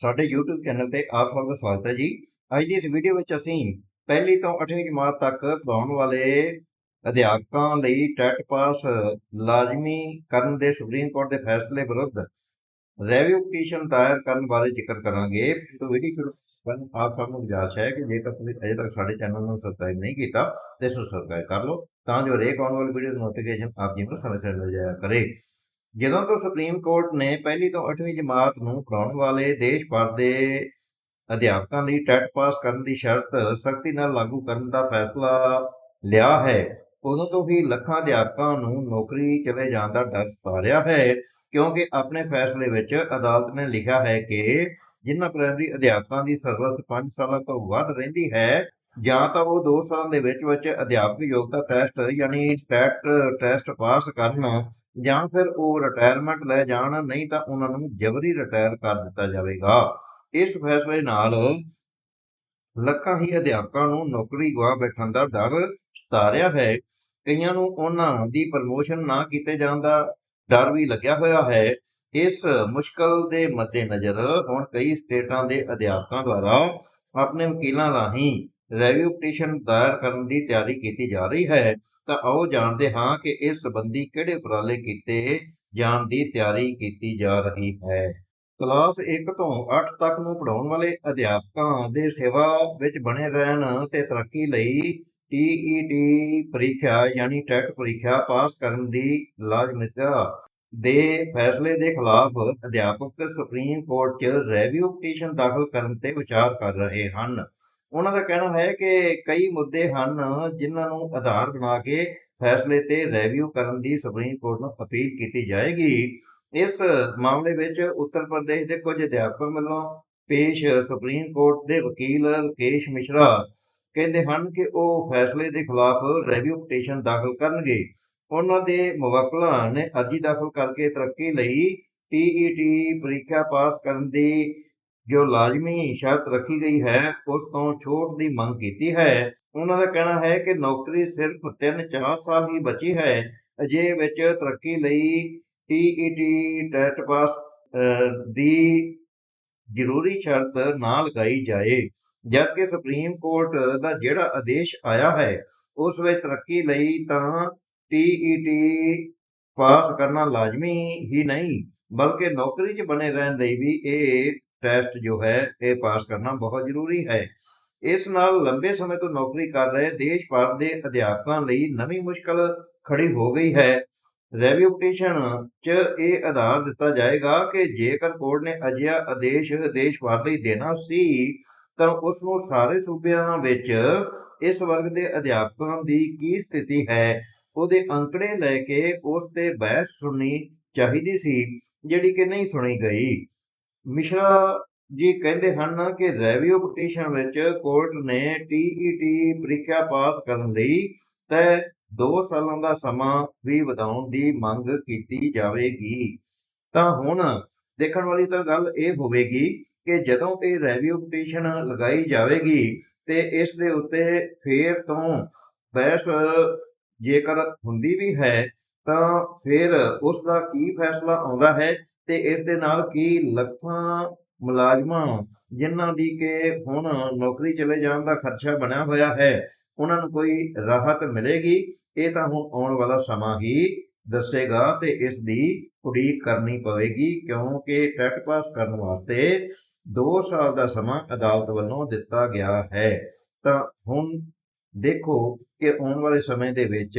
ਸਾਡੇ YouTube channel ਤੇ ਆਪ ਸਭ ਦਾ ਸਵਾਗਤ ਹੈ ਜੀ। ਅੱਜ ਦੀ ਇਸ ਵੀਡੀਓ ਵਿੱਚ ਅਸੀਂ ਪਹਿਲੀ ਤੋਂ 8ਵੀਂ ਜਮਾਤ ਤੱਕ ਪੜਾਉਣ ਵਾਲੇ ਅਧਿਆਪਕਾਂ ਲਈ ਟੈਟ ਪਾਸ ਲਾਜ਼ਮੀ ਕਰਨ ਦੇ ਸੁਪਰੀਮ ਕੋਰਟ ਦੇ ਫੈਸਲੇ ਵਿਰੁੱਧ ਰੈਵਿਊ ਪਟੀਸ਼ਨ ਦਾਇਰ ਕਰਨ ਬਾਰੇ ਜ਼ਿਕਰ ਕਰਾਂਗੇ। ਤਾਂ ਵੀਡੀਓ ਸ਼ੁਰੂ ਕਰਨ ਆਪ ਸਭ ਨੂੰ ਗੁਜ਼ਾਰਿਸ਼ ਹੈ ਕਿ ਜੇਕਰ ਤੁਸੀਂ ਅਜੇ ਤੱਕ ਸਾਡੇ ਚੈਨਲ ਨੂੰ ਸਬਸਕ੍ਰਾਈਬ ਨਹੀਂ ਕੀਤਾ, ਤੇ ਇਸ ਨੂੰ ਸਬਸਕ੍ਰਾਈਬ ਕਰ ਲਓ, ਤਾਂ ਜੋ ਰੇਕ ਆਉਣ ਵਾਲੀ ਵੀਡੀਓ ਦੀ ਨੋਟੀਫਿਕੇਸ਼ਨ ਆਪ ਜੀ ਨੂੰ ਸਮੇਂ ਸਿਰ ਮਿਲ ਜਾਇਆ ਕਰੇ। ਜਦੋਂ ਤੋਂ ਸੁਪਰੀਮ ਕੋਰਟ ਨੇ ਪਹਿਲੀ ਤੋਂ 8ਵੀਂ ਜਮਾਤ ਨੂੰ ਪੜਾਉਣ ਵਾਲੇ ਦੇਸ਼ ਭਰ ਦੇ ਅਧਿਆਪਕਾਂ ਲਈ ਟੈਟ ਪਾਸ ਕਰਨ ਦੀ ਸ਼ਰਤ ਸਖਤੀ ਨਾਲ ਲਾਗੂ ਕਰਨ ਦਾ ਫੈਸਲਾ ਲਿਆ ਹੈ, ਉਦੋਂ ਤੋਂ ਹੀ ਲੱਖਾਂ ਅਧਿਆਪਕਾਂ ਨੂੰ ਨੌਕਰੀ ਚਲੇ ਜਾਣ ਦਾ ਡਰ ਸਤਾ ਰਿਹਾ ਹੈ, ਕਿਉਂਕਿ ਆਪਣੇ ਫੈਸਲੇ ਵਿੱਚ ਅਦਾਲਤ ਨੇ ਲਿਖਿਆ ਹੈ ਕਿ ਜਿਨ੍ਹਾਂ ਪ੍ਰਾਇਮਰੀ ਅਧਿਆਪਕਾਂ ਦੀ ਸਰਵਿਸ 5 ਸਾਲਾਂ ਤੋਂ ਵੱਧ ਰਹਿੰਦੀ ਹੈ ਜਾਂ ਤਾਂ ਉਹ 2 ਸਾਲ ਦੇ ਵਿੱਚ ਵਿੱਚ ਅਧਿਆਪਕ ਯੋਗਤਾ ਟੈਸਟ, ਯਾਨੀ ਸਟੈਟ ਟੈਸਟ ਪਾਸ ਕਰਨ ਜਾਂ ਫਿਰ ਉਹ ਰਿਟਾਇਰਮੈਂਟ ਲੈ ਜਾਣ, ਨਹੀਂ ਤਾਂ ਉਹਨਾਂ ਨੂੰ ਜਬਰੀ ਰਿਟਾਇਰ ਕਰ ਦਿੱਤਾ ਜਾਵੇਗਾ। ਇਸ ਫੈਸਲੇ ਨਾਲ ਲੱਖਾਂ ਹੀ ਅਧਿਆਪਕਾਂ ਨੂੰ ਨੌਕਰੀ ਗਵਾ ਬੈਠਣ ਦਾ ਡਰ ਸਤਾ ਹੈ। ਕਈਆਂ ਨੂੰ ਉਹਨਾਂ ਦੀ ਪ੍ਰਮੋਸ਼ਨ ਨਾ ਕੀਤੇ ਜਾਣ ਦਾ ਡਰ ਵੀ ਲੱਗਿਆ ਹੋਇਆ ਹੈ। ਇਸ ਮੁਸ਼ਕਲ ਦੇ ਮੱਦੇਨਜ਼ਰ ਹੁਣ ਕਈ ਸਟੇਟਾਂ ਦੇ ਅਧਿਆਪਕਾਂ ਦੁਆਰਾ ਆਪਣੇ ਵਕੀਲਾਂ ਰਾਹੀਂ ਰੈਵਿਊ ਪਟੀਸ਼ਨ ਦਾਇਰ ਕਰਨ ਦੀ ਤਿਆਰੀ ਕੀਤੀ ਜਾ ਰਹੀ ਹੈ, ਤਾਂ ਆਓ ਜਾਣਦੇ ਹਾਂ ਕਿ ਇਸ ਸੰਬੰਧੀ ਕਿਹੜੇ ਉਪਰਾਲੇ ਕੀਤੇ ਜਾਣ ਦੀ ਤਿਆਰੀ ਕੀਤੀ ਜਾ ਰਹੀ ਹੈ। ਕਲਾਸ 1 ਤੋਂ 8 ਤੱਕ ਨੂੰ ਪੜਾਉਣ ਵਾਲੇ ਅਧਿਆਪਕਾਂ ਦੇ ਸੇਵਾ ਵਿੱਚ ਬਣੇ ਰਹਿਣ ਤੇ ਤਰੱਕੀ ਲਈ ਟੀਈਟੀ ਪ੍ਰੀਖਿਆ ਯਾਨੀ ਟੈਟ ਪ੍ਰੀਖਿਆ ਪਾਸ ਕਰਨ ਦੀ ਲਾਜ਼ਮੀਤਾ ਦੇ ਫੈਸਲੇ ਦੇ ਖਿਲਾਫ ਅਧਿਆਪਕ ਸੁਪਰੀਮ ਕੋਰਟ 'ਚ ਰੈਵਿਊ ਪਟੀਸ਼ਨ ਦਾਖਲ ਕਰਨ ਤੇ ਵਿਚਾਰ ਕਰ ਰਹੇ ਹਨ। ਉਹਨਾਂ ਦਾ ਕਹਿਣਾ ਹੈ ਕਿ ਕਈ ਮੁੱਦੇ ਹਨ ਜਿਨ੍ਹਾਂ ਨੂੰ ਆਧਾਰ ਬਣਾ ਕੇ ਫੈਸਲੇ ਤੇ ਰੈਵਿਊ ਕਰਨ ਦੀ ਸੁਪਰੀਮ ਕੋਰਟ ਨੂੰ ਅਪੀਲ ਕੀਤੀ ਜਾਏਗੀ। ਇਸ ਮਾਮਲੇ ਵਿੱਚ ਉੱਤਰ ਪ੍ਰਦੇਸ਼ ਦੇ ਕੁਝ ਅਧਿਆਪਕਾਂ ਵੱਲੋਂ ਪੇਸ਼ ਸੁਪਰੀਮ ਕੋਰਟ ਦੇ ਵਕੀਲ ਰਕੇਸ਼ ਮਿਸ਼ਰਾ ਕਹਿੰਦੇ ਹਨ ਕਿ ਉਹ ਫੈਸਲੇ ਦੇ ਖਿਲਾਫ ਰੈਵਿਊ ਪਟੀਸ਼ਨ ਦਾਖਲ ਕਰਨਗੇ। ਉਹਨਾਂ ਦੇ ਮੁਵੱਕਲਾਂ ਨੇ ਅਰਜ਼ੀ ਦਾਖਲ ਕਰਕੇ ਤਰੱਕੀ ਲਈ ਟੀਈਟੀ ਪ੍ਰੀਖਿਆ ਪਾਸ ਕਰਨ ਦੀ ਜੋ ਲਾਜ਼ਮੀ ਸ਼ਰਤ ਰੱਖੀ ਗਈ ਹੈ, ਉਸ ਤੋਂ ਛੋਟ ਦੀ ਮੰਗ ਕੀਤੀ ਹੈ। ਉਹਨਾਂ ਦਾ ਕਹਿਣਾ ਹੈ ਕਿ ਨੌਕਰੀ ਸਿਰਫ 3-4 ਸਾਲ ਹੀ ਬਚੀ ਹੈ। ਅਜੇ ਵਿੱਚ ਤਰੱਕੀ ਲਈ ਟੀਈਟੀ ਟੈਟ ਪਾਸ ਦੀ ਜ਼ਰੂਰੀ ਸ਼ਰਤ ਨਾ ਲਗਾਈ ਜਾਏ। ਜਦਕਿ ਸੁਪਰੀਮ ਕੋਰਟ ਦਾ ਜਿਹੜਾ ਆਦੇਸ਼ ਆਇਆ ਹੈ, ਉਸ ਵਿੱਚ ਤਰੱਕੀ ਲਈ ਤਾਂ ਟੀਈਟੀ ਪਾਸ ਕਰਨਾ ਲਾਜ਼ਮੀ ਹੀ ਨਹੀਂ, ਬਲਕਿ ਨੌਕਰੀ 'ਚ ਬਣੇ ਰਹਿਣ ਲਈ ਵੀ ਇਹ ਟੈਸਟ ਜੋ ਹੈ, ਇਹ ਪਾਸ ਕਰਨਾ ਬਹੁਤ ਜ਼ਰੂਰੀ ਹੈ। ਇਸ ਨਾਲ ਲੰਬੇ ਸਮੇਂ ਤੋਂ ਨੌਕਰੀ ਕਰ ਰਹੇ ਦੇਸ਼ ਭਰ ਦੇ ਅਧਿਆਪਕਾਂ ਲਈ ਨਵੀਂ ਮੁਸ਼ਕਲ ਖੜੀ ਹੋ ਗਈ ਹੈ। ਰੈਵਿਊ ਪਟੀਸ਼ਨ 'ਚ ਇਹ ਆਧਾਰ ਦਿੱਤਾ ਜਾਏਗਾ ਕਿ ਜੇਕਰ ਕੋਰਟ ਨੇ ਅਜਿਹਾ ਆਦੇਸ਼ ਦੇਸ਼ ਭਰ ਲਈ ਦੇਣਾ ਸੀ, ਤਾਂ ਉਸ ਨੂੰ ਸਾਰੇ ਸੂਬਿਆਂ ਵਿੱਚ ਇਸ ਵਰਗ ਦੇ ਅਧਿਆਪਕਾਂ ਦੀ ਕੀ ਸਥਿਤੀ ਹੈ, ਉਹਦੇ ਅੰਕੜੇ ਲੈ ਕੇ ਉਸ ਤੇ ਬਹਿਸ ਸੁਣਨੀ ਚਾਹੀਦੀ ਸੀ, ਜਿਹੜੀ ਕਿ ਨਹੀਂ ਸੁਣੀ ਗਈ। ਮਿਸ਼ਰਾ ਜੀ ਕਹਿੰਦੇ ਹਨ ਕਿ ਰੈਵਿਊ ਪਟੀਸ਼ਨ ਵਿੱਚ ਕੋਰਟ ਨੇ ਟੀਈਟੀ ਪ੍ਰੀਖਿਆ ਪਾਸ ਕਰਨ ਲਈ ਤੈ 2 ਸਾਲਾਂ ਦਾ ਸਮਾਂ ਵੀ ਵਧਾਉਣ ਦੀ ਮੰਗ ਕੀਤੀ ਜਾਵੇਗੀ। ਤਾਂ ਹੁਣ ਦੇਖਣ ਵਾਲੀ ਤਾਂ ਗੱਲ ਇਹ ਹੋਵੇਗੀ ਕਿ ਜਦੋਂ ਇਹ ਰੈਵਿਊ ਪਟੀਸ਼ਨ ਲਗਾਈ ਜਾਵੇਗੀ ਤੇ ਇਸ ਦੇ ਉੱਤੇ ਫੇਰ ਤੋਂ ਬਹਿਸ ਜੇਕਰ ਹੁੰਦੀ ਵੀ ਹੈ ਤਾਂ ਫਿਰ ਉਸ ਦਾ ਕੀ ਫੈਸਲਾ ਆਉਂਦਾ ਹੈ ਤੇ ਇਸ ਦੇ ਨਾਲ ਕੀ ਲੱਖਾਂ ਮੁਲਾਜ਼ਮਾਂ ਜਿਨ੍ਹਾਂ ਦੀ ਕਿ ਹੁਣ ਨੌਕਰੀ ਚਲੇ ਜਾਣ ਦਾ ਖਰਚਾ ਬਣਿਆ ਹੋਇਆ ਹੈ, ਉਹਨਾਂ ਨੂੰ ਕੋਈ ਰਾਹਤ ਮਿਲੇਗੀ? ਇਹ ਤਾਂ ਹੁਣ ਆਉਣ ਵਾਲਾ ਸਮਾਂ ਹੀ ਦੱਸੇਗਾ ਤੇ ਇਸ ਦੀ ਉਡੀਕ ਕਰਨੀ ਪਵੇਗੀ ਕਿਉਂਕਿ ਟੈਟ ਪਾਸ ਕਰਨ ਵਾਸਤੇ 2 ਸਾਲ ਦਾ ਸਮਾਂ ਅਦਾਲਤ ਵੱਲੋਂ ਦਿੱਤਾ ਗਿਆ ਹੈ। ਤਾਂ ਹੁਣ ਦੇਖੋ ਕਿ ਆਉਣ ਵਾਲੇ ਸਮੇਂ ਦੇ ਵਿੱਚ